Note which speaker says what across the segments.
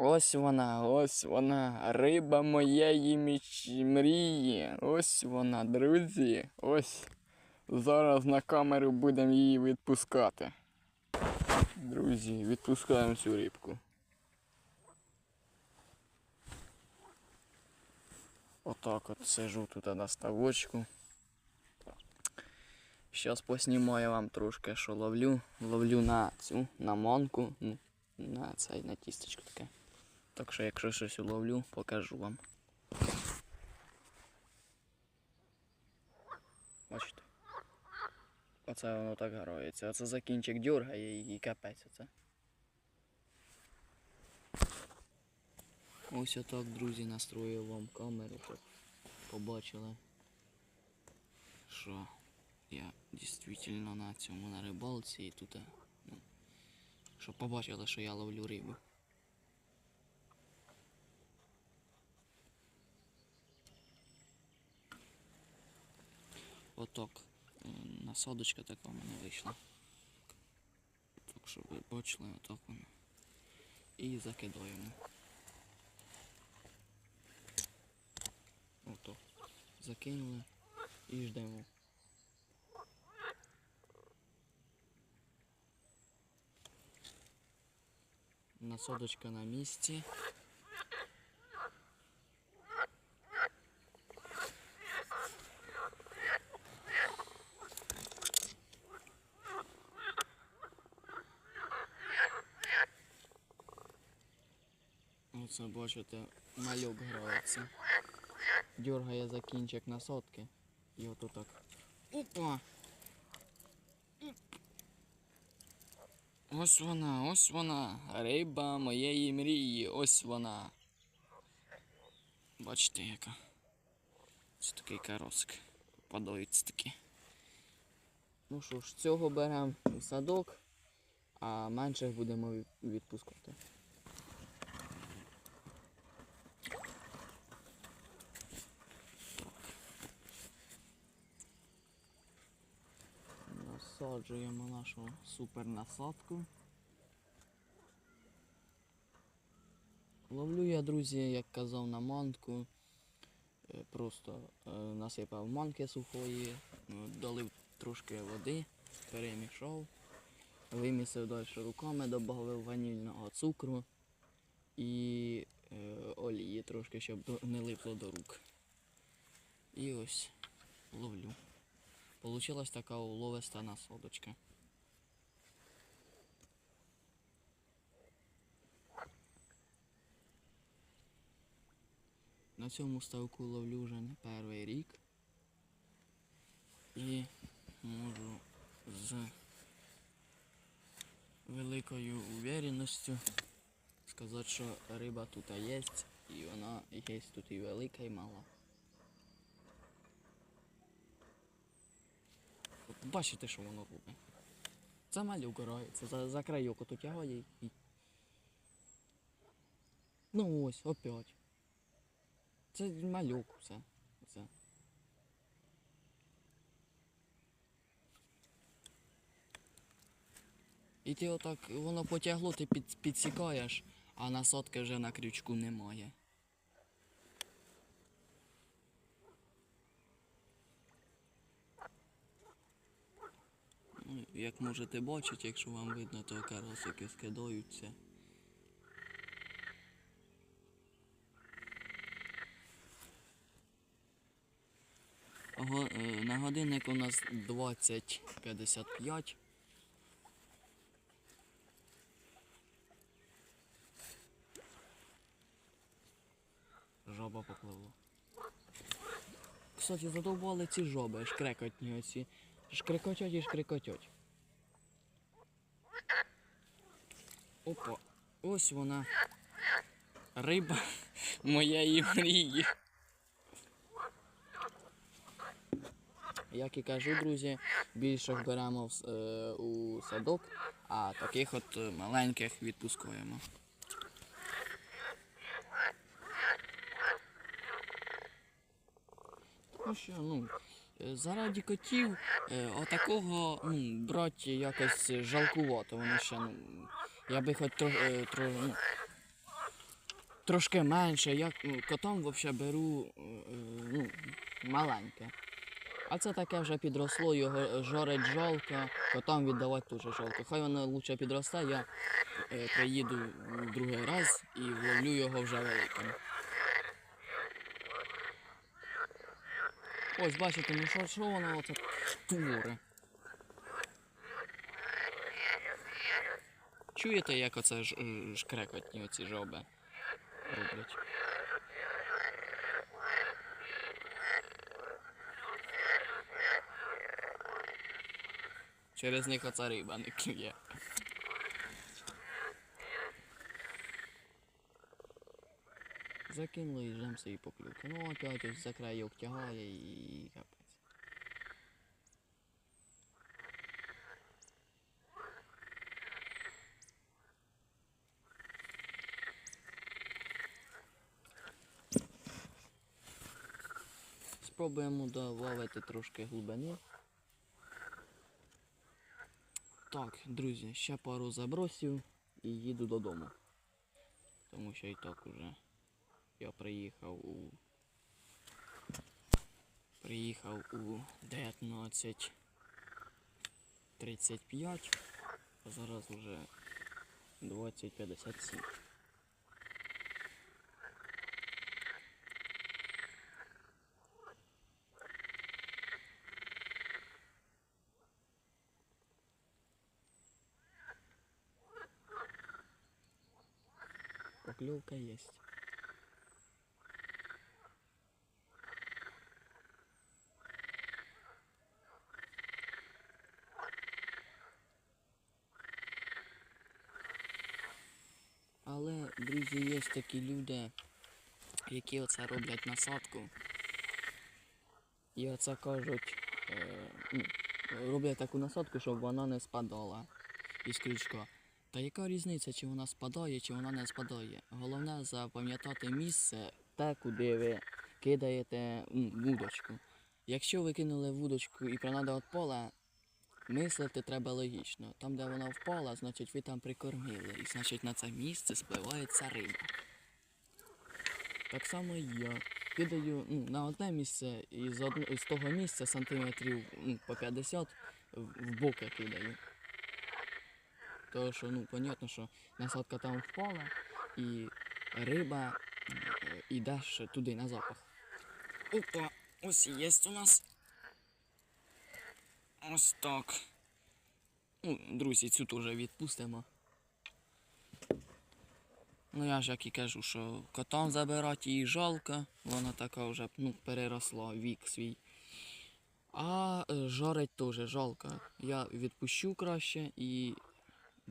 Speaker 1: Ось вона, ось вона, риба моєї міч... мрії. Ось вона, друзі. Ось. Зараз на камеру будемо її відпускати. Друзі, відпускаємо цю рибку. Отак от сижу тут на ставочку. Щас поснімаю вам трошки, що ловлю. Ловлю на цю, на манку, ну, на цей, на тістечко таке. Так що, якщо щось уловлю, покажу вам. Бачите? Оце воно так грається. Оце за кінчик дергає і капець оце. Ось отак, друзі, настроїв вам камеру, щоб побачили, що я дійсно на цьому на рибалці і тут, е, ну, щоб побачили, що я ловлю рибу. Отак. е, Насадочка така в мене вийшла. Так, щоб ви бачили, отак воно. І закидаємо. Ото. Закинули і ждемо. Насадочка на місці. Оце бачите, мальок грається. Дергає за кінчик насадки. І ото так. Опа! Ось вона, ось вона. Риба моєї мрії. Ось вона. Бачите яка. Це такий каросик. Попадаються такі. Ну що ж, цього беремо у садок, а менших будемо відпускати. Насаджуємо нашу супер насадку. Ловлю я, друзі, як казав, на манку. Е, Просто е, насипав манки сухої, ну, долив трошки води, перемішав, вимісив далі руками, додав ванільного цукру і е, олії трошки, щоб не липло до рук. І ось ловлю. Получилась така уловиста насадочка. На цьому ставку ловлю вже не перший рік. І можу з великою уверенністю сказати, що риба тут є, і вона є тут і велика, і мала. Бачите, що воно робить. Це малюк грається, за, за крайок ото тягає і. Ну ось, опять. Це малюк все. все. І ти отак, воно потягло, ти під, підсікаєш, а насадки вже на крючку немає. Ну, як можете бачити, якщо вам видно, то карасики скидаються. Е, на годинник у нас 20.55. Жаба попливла. Кстати, задовбали ці жоби, шкрекотні оці. Шкрекотять і шкрекотять. Опа, ось вона. Риба моєї мрії. Як і кажу, друзі, більших беремо в е, у садок, а таких от е, маленьких відпускаємо. Ну що, ну, е, заради котів е, отакого ну, брати якось жалкувато, воно ще, ну, я би хоч трохи, тро, ну, трошки менше. Я ну, котом взагалі беру е, е, ну, маленьке. А це таке вже підросло, його жорить жолка, котам віддавати теж жолко. Хай воно лучше підросте, я е, приїду другий раз і вловлю його вже великим. Ось бачите, ну що, що воно оце творе. Чуєте, як оце ж, ж- шкрекотні оці жоби роблять? Через них оця риба не клює. Закинули і ждем собі поклювки. Ну опять ось за крайок тягає і капець. Спробуємо додати трошки глибини. Так, друзі, ще пару забросів і їду додому. Тому що і так уже я приїхав у. Приїхав у 19.35, а зараз уже 20.57. Поклевка есть. Але, друзі, є такі люди, які оце роблять насадку. І оце кажуть, е, ну, роблять таку насадку, щоб вона не спадала із крючка. Та яка різниця, чи вона спадає, чи вона не спадає? Головне запам'ятати місце, те, куди ви кидаєте вудочку. Якщо ви кинули вудочку і принада від пола, мислити треба логічно. Там, де вона впала, значить ви там прикормили. І значить на це місце спливає ця риба. Так само і я. Кидаю ну, на одне місце і з, одно, з того місця сантиметрів по 50 в в боки кидаю. Тому що, ну, понятно, що насадка там впала і риба йде ще туди на запах. Опа, ось і є у нас. Ось так. Ну, друзі, цю теж відпустимо. Ну я ж як і кажу, що котам забирати її жалко, вона така вже ну, переросла вік свій. А е, жарить теж жалко. Я відпущу краще і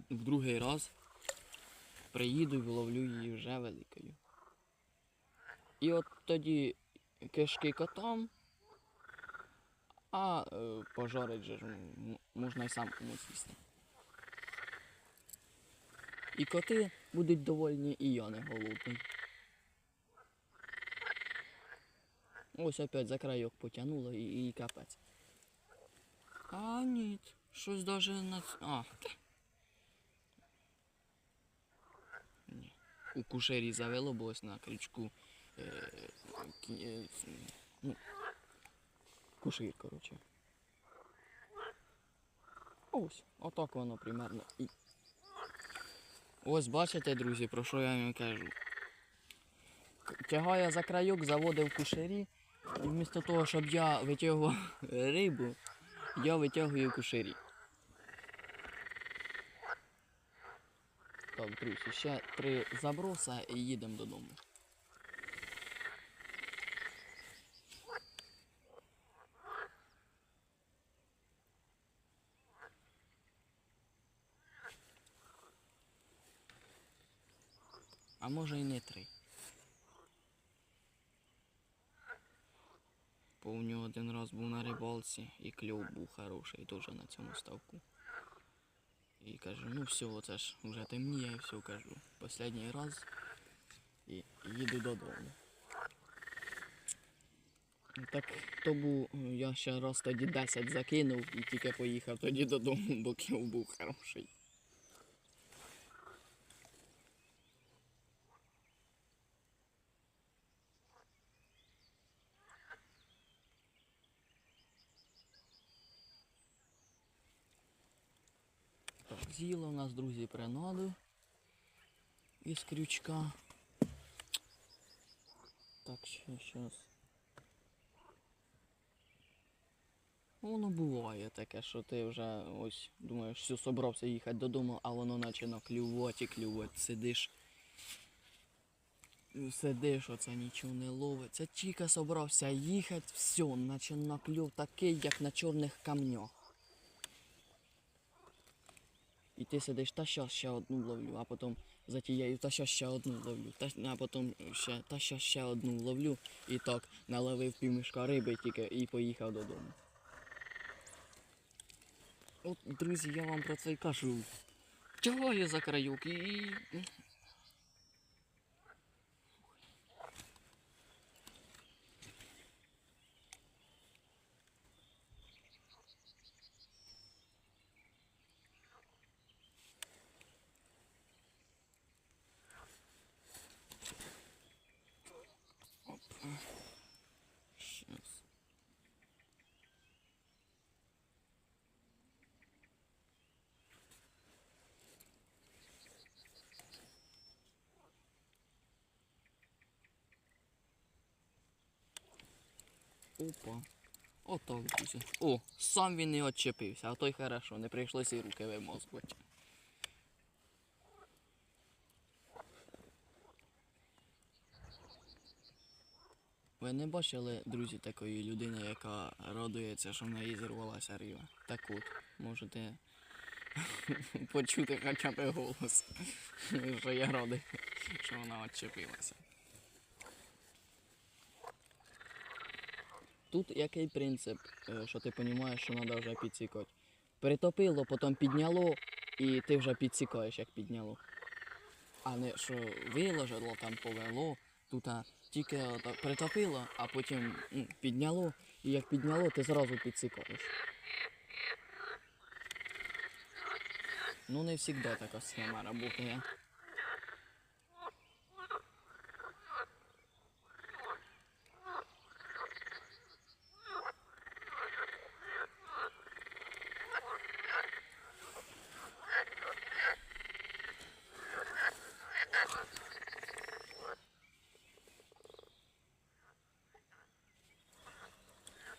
Speaker 1: в другий раз приїду і вловлю її вже великою. І от тоді кишки котам, а е, пожарить же можна й сам комусь їсти. І коти будуть довольні, і я не голодний. Ось опять за крайок потягнуло і, і капець. А ні, щось даже на. А, та. Ні. У кушері завело, бо ось на крючку. Е, е, ну, кушер, коротше. Ось, отак воно примерно. І Ось бачите, друзі, про що я вам кажу. Тягає за крайок, заводив кушері, і вмісто того, щоб я витягував рибу, я витягую кушері. Друзі, ще три заброса і їдемо додому. А може і не три. Помню, один раз був на рибалці і кльов був хороший теж на цьому ставку. І кажу, ну все, це ж вже темніє, все кажу. Последній раз і їду додому. Так то був, я ще раз тоді 10 закинув і тільки поїхав тоді додому, бо кіл був хороший. З'їло у нас, друзі, принаду із крючка. Так, ще щас. Воно буває таке, що ти вже ось думаєш, все, собрався їхати додому, а воно починає клювати і клювати. Сидиш. Сидиш, оце нічого не ловиться. Тільки собрався їхати, все, починає клюв такий, як на чорних камнях. І ти сидиш, та щас ще одну ловлю, а потім за тією, та щас ще одну ловлю, та, а потім ще, та щас ще одну ловлю. І так наловив півмішка риби тільки і поїхав додому. От, друзі, я вам про це й кажу. Чого я за краюк і. Опа. Отак, друзі. О, сам він не відчепився, а то й хорошо, не прийшлося і руки вимозгувати. Ви не бачили, друзі, такої людини, яка радується, що в неї зірвалася риба. Так от, можете почути хоча б голос, що я радий, що вона відчепилася. Тут який принцип, е, що ти розумієш, що треба вже підсікати. Притопило, потім підняло, і ти вже підсікаєш, як підняло. А не що виложило, там повело, тут тільки притопило, а потім підняло, і як підняло, ти зразу підсікаєш. Ну не завжди така схема працює.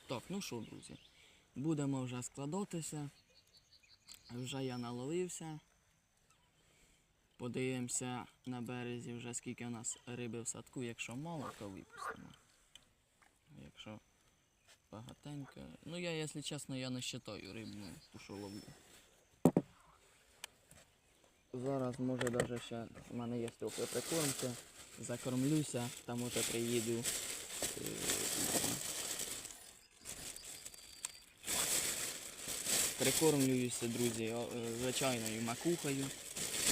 Speaker 1: Так, ну що, друзі, будемо вже складатися. Вже я наловився. Подивимося на березі вже скільки у нас риби в садку. Якщо мало, то випустимо. Якщо багатенько. Ну я, якщо чесно, я не вважаю рибну, ту, що ловлю. Зараз може навіть ще в мене є трохи прикормки. Закормлюся, там уже приїду. Прикормлююся, друзі, е, звичайною макухою,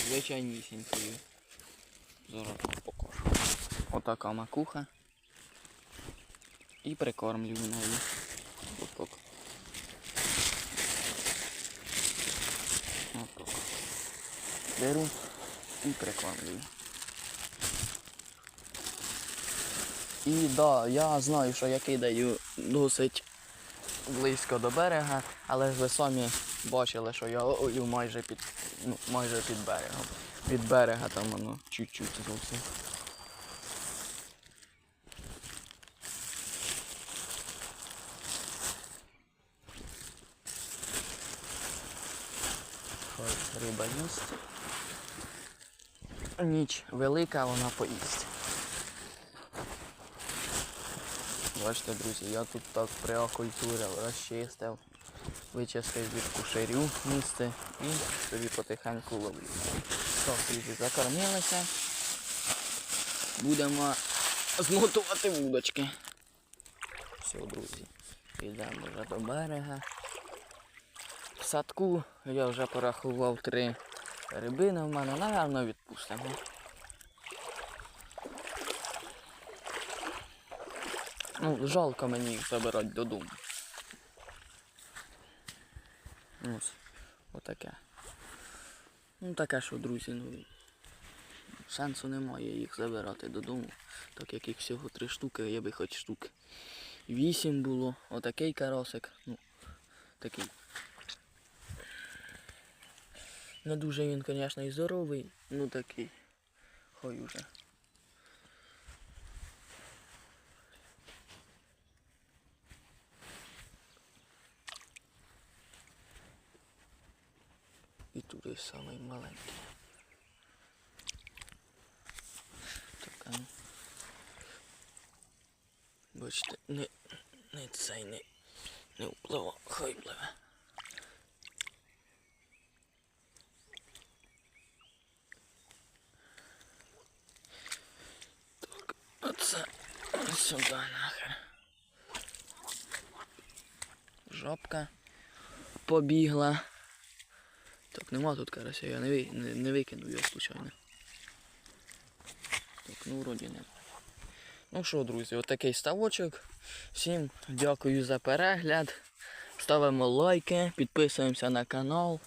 Speaker 1: звичайнісінькою. Зараз покажу. Отака макуха. І прикормлюю нею. Отак. Отак. Беру і прикормлюю. І да, я знаю, що я кидаю досить близько до берега, але ж ви самі бачили, що я ловлю майже під, ну, майже під берегом. Від берега там воно чуть-чуть зовсім. Риба їсть. Ніч велика, вона поїсть. Бачите, друзі, я тут так приокультурив, розчистив, вичистив від кушарю місце і собі потихеньку ловлю. Так, друзі, закормилися. Будемо змотувати вудочки. Все, друзі, йдемо вже до берега. В садку я вже порахував три рибини в мене, напевно, відпустимо. Ну, жалко мені їх забирати додому. Ось, отаке. Ну таке що, друзі, ну. Сенсу немає їх забирати додому, так як їх всього три штуки, я би хоч штук вісім було. Отакий карасик. Ну, такий. Не дуже він, звісно, і здоровий, ну такий. Хай уже. І самий маленький. Так, а ну. Бачите, не, не цей не, не впливав, хай пливе. Так, оце сюди нахер. Жопка побігла. Так, нема тут карася, я не, ви, не, не викинув його случайно. Так, ну вроді нема. Ну що, друзі, отакий ставочок. Всім дякую за перегляд. Ставимо лайки, підписуємося на канал,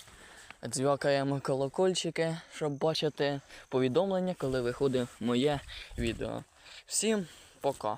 Speaker 1: дзвякаємо колокольчики, щоб бачити повідомлення, коли виходить моє відео. Всім пока!